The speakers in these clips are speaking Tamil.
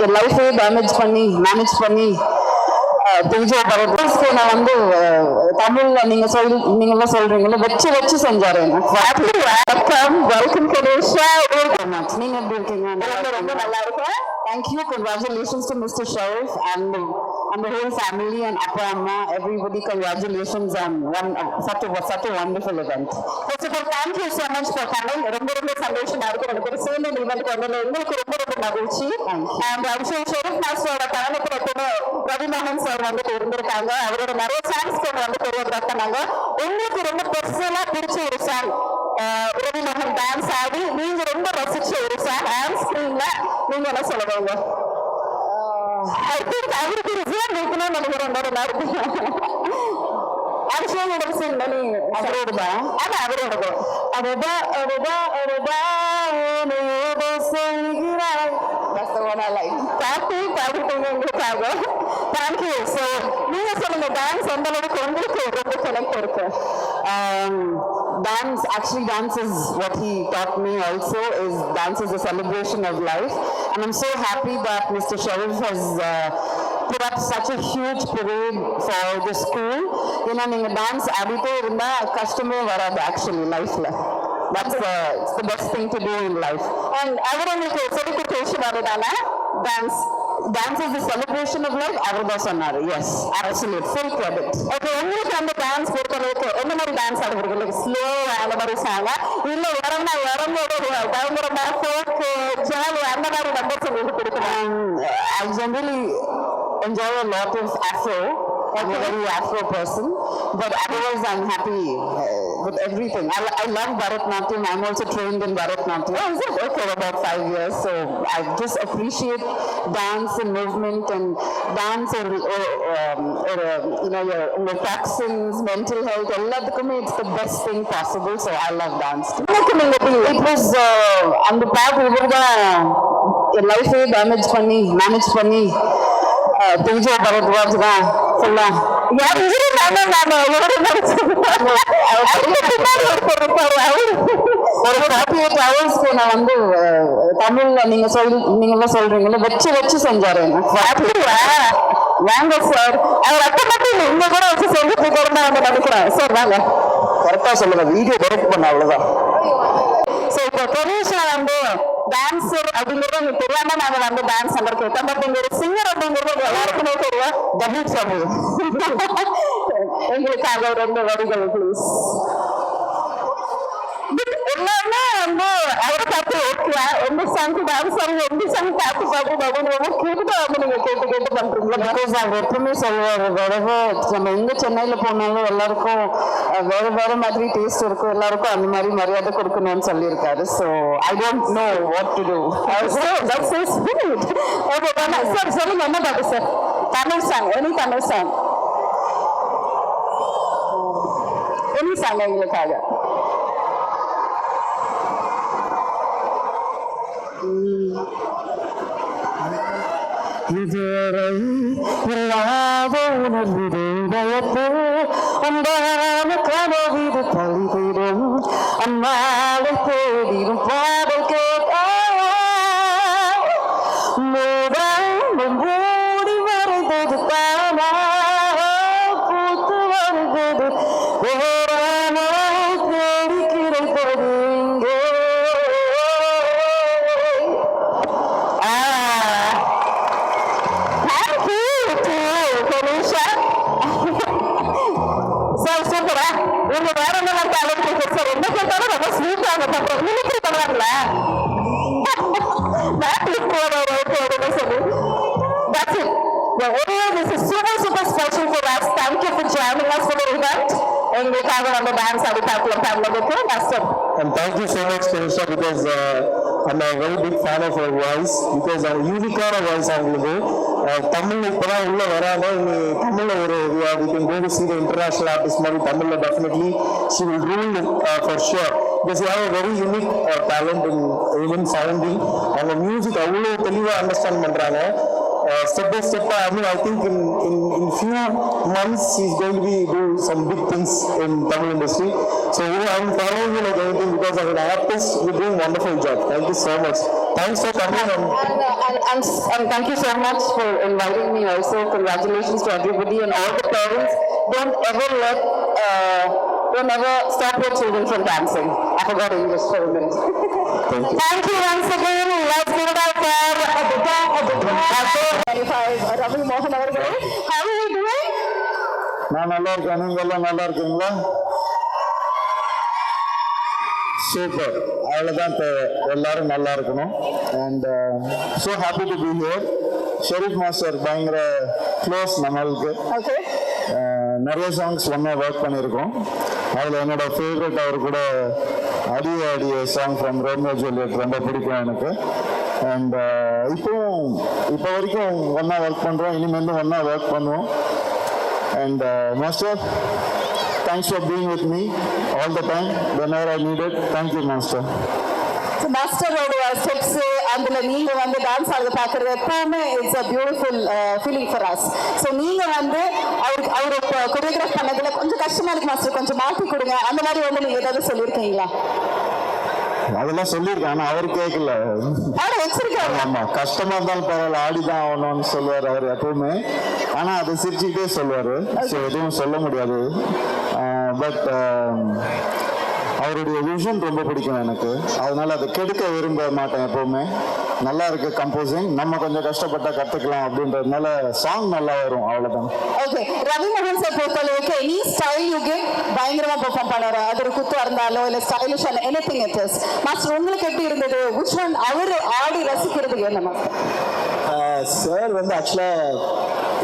என் லைஃபே டேமேஜ் பண்ணி மேனேஜ் பண்ணி தேஜா பரத்வாஜ்க்கு நான் வந்து அஹ், தமிழ்ல நீங்க சொல் நீங்க எல்லாம் சொல்றீங்கல்ல வச்சு வச்சு செஞ்சாரு வெல்கம் வெல்கம் கணேஷா நீங்க எப்படி இருக்கீங்க? ரொம்ப ரொம்ப நல்லா இருக்கேன். Thank you congratulations to mister Sharif and and the whole family and அப்பா அம்மா everybody congratulations on one such a such a wonderful event. First of all thank you so much for coming. ரொம்ப ரொம்ப சந்தோஷமா இருக்கு. எனக்கு ஒரு சேர்ந்து இந்த event வந்ததுல எங்களுக்கு ரொம்ப ரொம்ப மகிழ்ச்சி. And I'm sure ஷெரீஃப் மாஸ்டரோட பயணத்துல கூட ரவி மோகன் சார் வந்து இருந்திருக்காங்க அவரோட நிறைய சாங்ஸ் கூட வந்து கொரியோகிராஃப் பண்ணாங்க உங்களுக்கு ரொம்ப பர்சனலா பிடிச்ச ஒரு சாங் ரவி மோகன் டான்ஸ் ஆடி நீங்க ரொம்ப ரசிச்ச ஒரு சாங் ஆன் ஸ்கிரீன்ல நீங்க என்ன சொல்லுவீங்க ஐ திங்க் அவருக்கு அபிஷேக் அவரோடதா அது அவரோடது அதுதான் அதுதான் அதுதான் ஏதோ சொல்கிறாய் That's பாட்டு பாடிட்டீங்க எங்களுக்காக தேங்க்யூ ஸோ நீங்க சொல்லுங்க டான்ஸ் எந்த அளவுக்கு உங்களுக்கு ரொம்ப connect dance actually dance is what he taught me also is dance is a celebration of life and i'm so happy that mr sharif has uh, put up such a huge parade for the school ஏன்னா நீங்க டான்ஸ் ஆடிட்டே இருந்தா கஷ்டமே வராது ஆக்சுவலி லைஃப்ல that's the it's the best thing to do in life and அவர் உங்களுக்கு சொல்லி கொடுத்த விஷயம் அதுதானே dance Dance is the celebration of life அவர் தான் சொன்னாரு. Yes absolute. Full credit. Okay உங்களுக்கு அந்த டான்ஸ் பொறுத்தளவுக்கு எந்த மாதிரி டான்ஸ் ஆடுவீங்க லைக் ஸ்லோ அந்த மாதிரி சாங்கா இல்ல இறங்க இறங்கோட பயங்கரமா ஃபோக் ஜாலி அந்த மாதிரி நம்பர்ஸ் உங்களுக்கு கொடுக்கணும் I generally enjoy a lot of afro. I'm a very afro person but otherwise I'm happy. uh, with everything I, I love Bharatnatyam I'm also trained in Bharatnatyam oh, is it? okay about five years so I just appreciate dance and movement and dance or, or, um, or uh, you know your, your toxins mental health எல்லாத்துக்குமே it's the best thing possible so I love dance it was uh, அந்த பாட்டு இவர்தான் என் லைஃபே டேமேஜ் பண்ணி மேனேஜ் பண்ணி அஹ், தேஜா பரத்வாஜ் தான் ஃபுல்லா ஒரு ஃபார்ட்டி எயிட் ஹவர்ஸ்க்கு நான் வந்து தமிழ்ல நீங்க சொல் நீங்க எல்லாம் சொல்றீங்கல்ல வச்சு வச்சு செஞ்சாரு வாங்க சார் அவர் அப்ப மட்டும் இங்க கூட வச்சு செஞ்சுட்டு கூட வந்து நினைக்கிறேன் சார் வாங்க கரெக்டா சொல்லுங்க. வீடியோ டைரக்ட் பண்ண அவ்வளவுதான். சோ இப்போ பெரியஷா வந்து டான்ஸர் அப்படிங்கறது உங்களுக்கு தெரியாம நாங்க வந்து டான்ஸ் நம்பர் கேட்டோம் பட் நீங்க ஒரு சிங்கர் அப்படிங்கிறது உங்க எல்லாருக்குமே தெரியும் டபுள் ட்ரபிள் எங்களுக்காக ரெண்டு வரிகள் ப்ளீஸ் எல்லாருமே வந்து அவரை பார்த்து ஓகே எந்த சாங் டான்ஸ் ஆடுங்க எந்த சாங் பார்த்து பார்த்து அப்படின்னு ரொம்ப கேட்டுட்டு வந்து நீங்க கேட்டு கேட்டு பண்றீங்களா பிகாஸ் அவர் எப்பவுமே சொல்லுவாரு வேற நம்ம எங்க சென்னையில போனாலும் எல்லாருக்கும் அஹ், வேற வேற மாதிரி டேஸ்ட் இருக்கும். எல்லாருக்கும் அந்த மாதிரி மரியாதை கொடுக்கணும்னு சொல்லியிருக்காரு. So I don't know what to do that's is spirit okay sir சொல்லுங்க என்ன பாட்டு sir Tamil song any Tamil song any song எங்களுக்காக இதுவரை இல்லாத உணர்வு பயத்து அன்பான கனவிது தழுவிடும் அம்மாவை தேடிடும் பாட ரொம்ப ஸ்வீட்டா பண்றோம் மிமிக்ரி பண்ணுவாங்களா மேட்ரிக் போறோம் ஓகே சொல்லி That's it. Yeah, anyway, this is super, super special for us. Thank you for joining us for the event. எங்களுக்காக வந்து டான்ஸ் ஆடி பார்க்கலாம் தமிழுக்கு master And thank you so much, Kirisha, because uh, I'm a very big fan of her voice, because uh, யூனிக்கான வாய்ஸ் அவங்களுக்கு Uh, தமிழ் இப்போதான் உள்ள வராங்க இனி தமிழ்ல ஒரு we can go to see the international artist மாதிரி தமிழ்ல definitely she will rule uh, for sure because you have a very unique uh, talent in even sounding அவங்க மியூசிக் அவ்வளோ தெளிவாக அண்டர்ஸ்டாண்ட் பண்றாங்க uh, step by step, I mean, I think in, in, in few months he's going to be do some big things in Tamil industry. So you know, I'm following you like anything because as an artist, you're doing wonderful job. Thank you so much. Thanks for coming And, uh, and, and, and thank you so much for inviting me also. Congratulations to everybody and all the parents. Don't ever let, uh, don't ever stop your children from dancing. I forgot English for a minute. Thank you. Thank you once again. Let's give it up for Adita, Adita. 25, Ravi Mohan Avargal. How are you doing? நான் நல்லா இருக்கேன் நீங்க எல்லாம் நல்லா இருக்கீங்களா சூப்பர் அவ்வளோதான் தேவை எல்லாரும் நல்லா இருக்கணும் and so happy to be here Sharif master பயங்கர க்ளோஸ் நம்மளுக்கு நிறைய சாங்ஸ் ஒன்றா ஒர்க் பண்ணியிருக்கோம் அதில் என்னோட ஃபேவரட் அவர் கூட அடிய அடிய சாங் ஃப்ரம் ரோமியோ ஜூலியட் ரொம்ப பிடிக்கும் எனக்கு. அண்ட் uh, இப்போவும் இப்போ வரைக்கும் ஒன்றா ஒர்க் பண்ணுறோம் இனிமேலும் ஒன்றா ஒர்க் பண்ணுவோம். And master thanks for being with me all the time when I needed thank you master மாஸ்டரோட steps அதுல நீங்க வந்து டான்ஸ் ஆடுறது பாக்குறது எப்பவுமே it's a beautiful feeling for us so நீங்க வந்து அவருக்கு அவரு கொரியோகிராஃப் பண்ணதுல கொஞ்சம் கஷ்டமா இருக்கு மாஸ்டர் கொஞ்சம் மாற்றி கொடுங்க. அந்த மாதிரி வந்து நீங்க ஏதாவது சொல்லியிருக்கீங்களா? அதெல்லாம் சொல்லியிருக்கேன் ஆனால் அவர் கேட்கல. ஆனா ஆமா கஷ்டமா இருந்தாலும் பரவாயில்ல ஆடிதான் ஆகணும்னு சொல்லுவார் அவர் எப்பவுமே. ஆனா அதை சிரிச்சுக்கிட்டே சொல்லுவாரு. ஸோ எதுவும் சொல்ல முடியாது. பட் அவருடைய விஷன் ரொம்ப பிடிக்கும் எனக்கு. அதனால அதை கெடுக்க விரும்ப மாட்டேன் எப்பவுமே. நல்லா இருக்கு கம்போசிங் நம்ம கொஞ்சம் கஷ்டப்பட்டா கத்துக்கலாம் அப்படின்றதுனால சாங் நல்லா வரும் அவ்வளவுதான். ஓகே ரவி மோகன் சார் பொறுத்தளவுக்கு எனி ஸ்டைல் யூ கெட் பயங்கரமா பெர்ஃபார்ம் பண்ணாரு. அது ஒரு குத்து இருந்தாலோ இல்ல stylish any thing it is master உங்களுக்கு எப்படி இருந்தது? Which one அவரு ஆடி ரசிக்கிறது என்ன மாஸ்டர் சார் வந்து ஆக்சுவலாக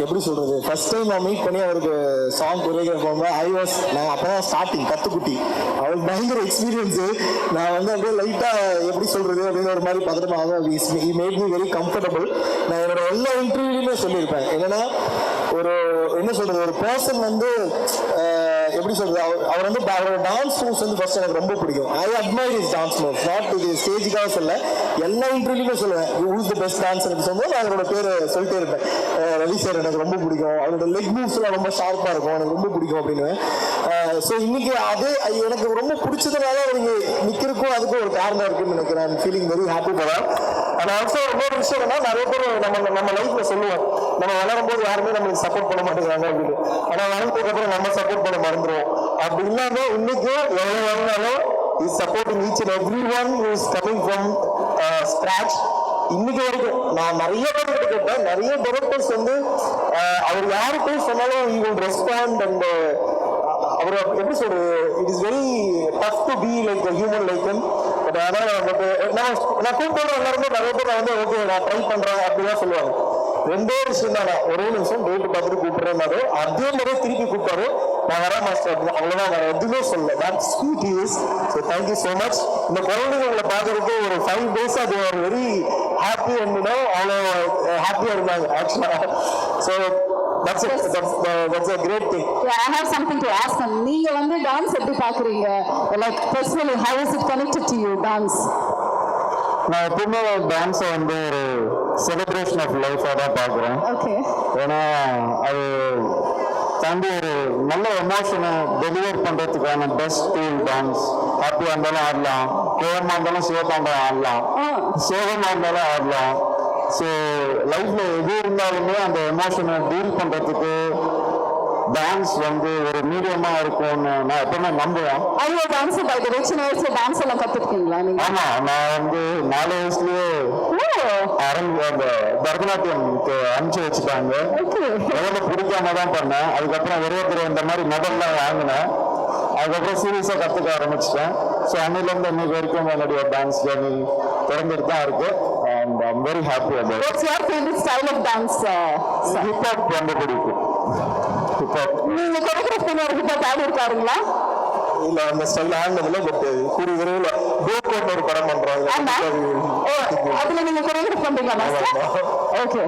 எப்படி சொல்கிறது ஃபர்ஸ்ட் டைம் நான் மீட் பண்ணி அவருக்கு சாங் கொரியோகிராஃப் போகும்போது ஐ வாஸ் நான் அப்போ தான் ஸ்டார்டிங் கத்துக்குட்டி. அவருக்கு பயங்கர எக்ஸ்பீரியன்ஸு நான் வந்து அப்படியே லைட்டாக எப்படி சொல்கிறது அப்படின்னு ஒரு மாதிரி பதட்டமாக he made me very comfortable நான் என்னோட எல்லா இன்டர்வியூலையுமே சொல்லியிருப்பேன். என்னன்னா ஒரு என்ன சொல்கிறது ஒரு பர்சன் வந்து எப்படி சொல்கிறது அவர் அவர் வந்து அவரோட டான்ஸ் மூவ்ஸ் வந்து ஃபர்ஸ்ட் எனக்கு ரொம்ப பிடிக்கும். I admire is dance moves not இது ஸ்டேஜுக்காக சொல்ல எல்லா இன்டர்வியூலையுமே சொல்லுவேன். இஸ் த பெஸ்ட் டான்ஸ் சொல்லும்போது நான் அவரோட பேர் சொல்லிட்டே இருப்பேன். ரவி சார் எனக்கு ரொம்ப பிடிக்கும். அவரோட லெக் மூவ்ஸ்லாம் ரொம்ப ஷார்ப்பாக இருக்கும். எனக்கு ரொம்ப பிடிக்கும் அப்படின்னு ஸோ இன்னைக்கு அது எனக்கு ரொம்ப பிடிச்சதுனால அவருக்கு நிற்கிறக்கும் அதுக்கும் ஒரு காரணம் இருக்குன்னு நினைக்கிறேன். ஃபீலிங் வெரி ஹாப்பி போகலாம் நான் ஆல்சோ இன்னொரு விஷயம் என்னன்னா நிறைய பேர் நம்ம நம்ம லைஃப்ல சொல்லுவோம் நம்ம வளரும் போது யாருமே நம்மளுக்கு சப்போர்ட் பண்ண மாட்டேங்கிறாங்க அப்படின்னு. ஆனால் வளர்ந்ததுக்கு அப்புறம் நம்ம சப்போர்ட் பண்ண மறந்துடுவோம் அப்படி இல்லாம இன்னைக்கு எவ்வளவு வளர்ந்தாலும் is supporting each and every one is coming from scratch இன்னைக்கு வரைக்கும் நான் நிறைய பேர் கிட்ட கேட்டேன் நிறைய டேரக்டர்ஸ் வந்து uh, அவர் யாருக்கும் சொன்னாலும் ஈ வில் ரெஸ்பாண்ட் அண்ட் அவர் எப்படி சொல்றது it is very tough to be like human like but அதனால வந்துட்டு நான் நான் கூப்பிட்டு எல்லாருமே நிறைய பேர் வந்து ஓகே நான் ட்ரை பண்றேன் அப்படிதான் சொல்லுவாங்க. ரெண்டே விஷயம் தான் நான் ஒரே நிமிஷம் டேட்டு பார்த்துட்டு கூப்பிடுறேன்னாரு அதே மாதிரி திருப்பி கூப்பிட்டாரு. நான் வரேன் மாஸ்டர் அப்படின்னு அவ்வளோதான் வேற எதுவுமே சொல்லல. That sweet is so thank you so much இந்த குழந்தைங்களை பார்க்குறதுக்கு ஒரு ஃபைவ் டேஸ் அது ஒரு வெரி ஹாப்பி அண்ட் அவ்வளோ ஹாப்பியாக இருந்தாங்க ஆக்சுவலாக so that's that's a great thing Yeah, I have something to ask them. நீங்க வந்து டான்ஸ் எப்படி பாக்குறீங்க like personally how is it connected to you dance நான் எப்பவுமே டான்ஸை வந்து ஒரு செலிப்ரேஷன் ஆஃப் லைஃபாக தான் பார்க்குறேன். ஓகே ஏன்னா அது தாண்டி ஒரு நல்ல எமோஷனை டெலிவர் பண்ணுறதுக்கான பெஸ்ட் டூல் டான்ஸ் ஹாப்பியாக இருந்தாலும் ஆடலாம். கோவமாக இருந்தாலும் சிவப்பாண்டம் ஆடலாம். சோகமாக இருந்தாலும் ஆடலாம். ஸோ லைஃப்பில் எது இருந்தாலுமே அந்த எமோஷனை டீல் பண்ணுறதுக்கு டான்ஸ் வந்து ஒரு மீடியமாக இருக்கும்னு நான் எப்பவுமே நம்புவேன். ஐயோ டான்ஸ் பை த சின்ன வயசுல டான்ஸ் எல்லாம் கத்துக்கிட்டீங்களா நீங்க? ஆமாம் நான் வந்து நாலு வயசுலேயே அரங்கு அந்த பரதநாட்டியம்க்கு அனுப்பிச்சு வச்சுட்டாங்க. முதல்ல பிடிக்காம தான் பண்ணேன். அதுக்கப்புறம் தடவை இந்த மாதிரி மெடல்லாம் வாங்கினேன். அதுக்கப்புறம் சீரியஸாக கற்றுக்க ஆரம்பிச்சிட்டேன். ஸோ அன்னிலேருந்து இன்னைக்கு வரைக்கும் என்னுடைய டான்ஸ் ஜேர்னி தொடர்ந்துட்டு தான் இருக்கு and I'm very happy about what's your favourite style of dance hip hop ரொம்ப பிடிக்கும். ஹிப்ஹாப் நீங்க கொரியோகிராஃப் ஒரு ஹிப் ஆடி இருக்காருங்களா? இல்ல அந்த ஸ்டைல் ஆனதுல பட் கூடிய விரைவில் போக்கோட் ஒரு படம் பண்றாங்க. அதுல நீங்க கொரியோகிராஃப் பண்றீங்களா ஓகே